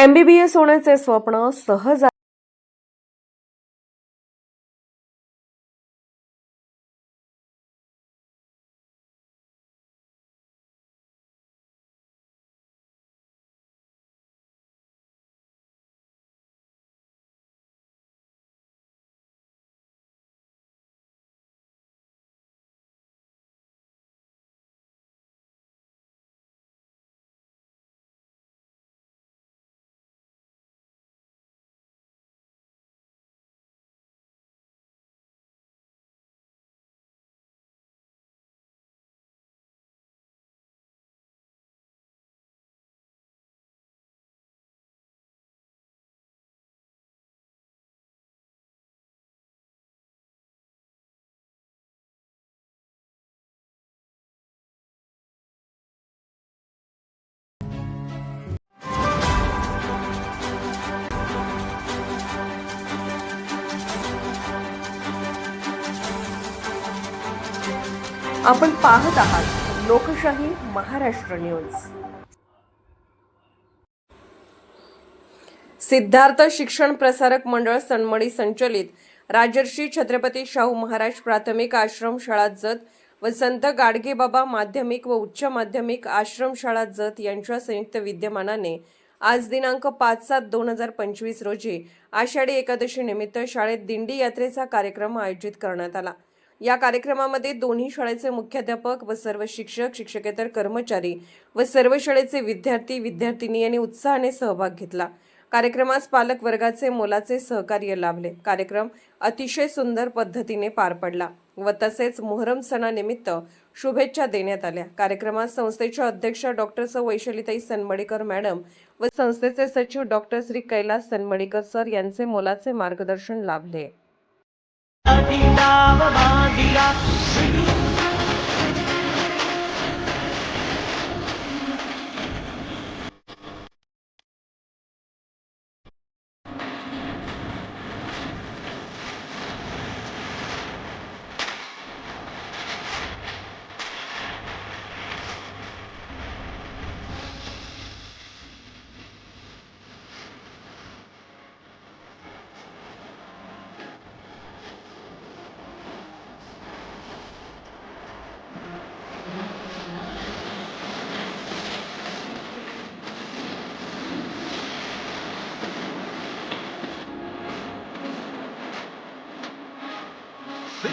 MBBS होण्याचे स्वप्न सहज आपण पाहत आहात लोकशाही महाराष्ट्र न्यूज. सिद्धार्थ शिक्षण प्रसारक मंडळ सन्मणी संचलित राजर्षी छत्रपती शाहू महाराज प्राथमिक आश्रमशाळा जत व संत गाडगेबाबा माध्यमिक व उच्च माध्यमिक आश्रमशाळा जत यांच्या संयुक्त विद्यमानाने आज दिनांक पाच सात दोन हजार पंचवीस रोजी आषाढी एकादशी निमित्त शाळेत दिंडी यात्रेचा कार्यक्रम आयोजित करण्यात आला. या कार्यक्रमामध्ये दोन्ही शाळेचे मुख्याध्यापक व सर्व शिक्षक शिक्षकेतर कर्मचारी व सर्व शाळेचे विद्यार्थी विद्यार्थिनी यांनी उत्साहाने सहभाग घेतला. कार्यक्रमास पालक वर्गाचे मोलाचे सहकार्य लाभले. कार्यक्रम अतिशय सुंदर पद्धतीने पार पडला व तसेच मोहरम सणानिमित्त शुभेच्छा देण्यात आल्या. कार्यक्रमात संस्थेच्या अध्यक्ष डॉक्टर स वैशालीताई सनमडीकर मॅडम व संस्थेचे सचिव डॉक्टर श्री कैलास सनमडीकर सर यांचे मोलाचे मार्गदर्शन लाभले. वृन्दाववादिरा はい。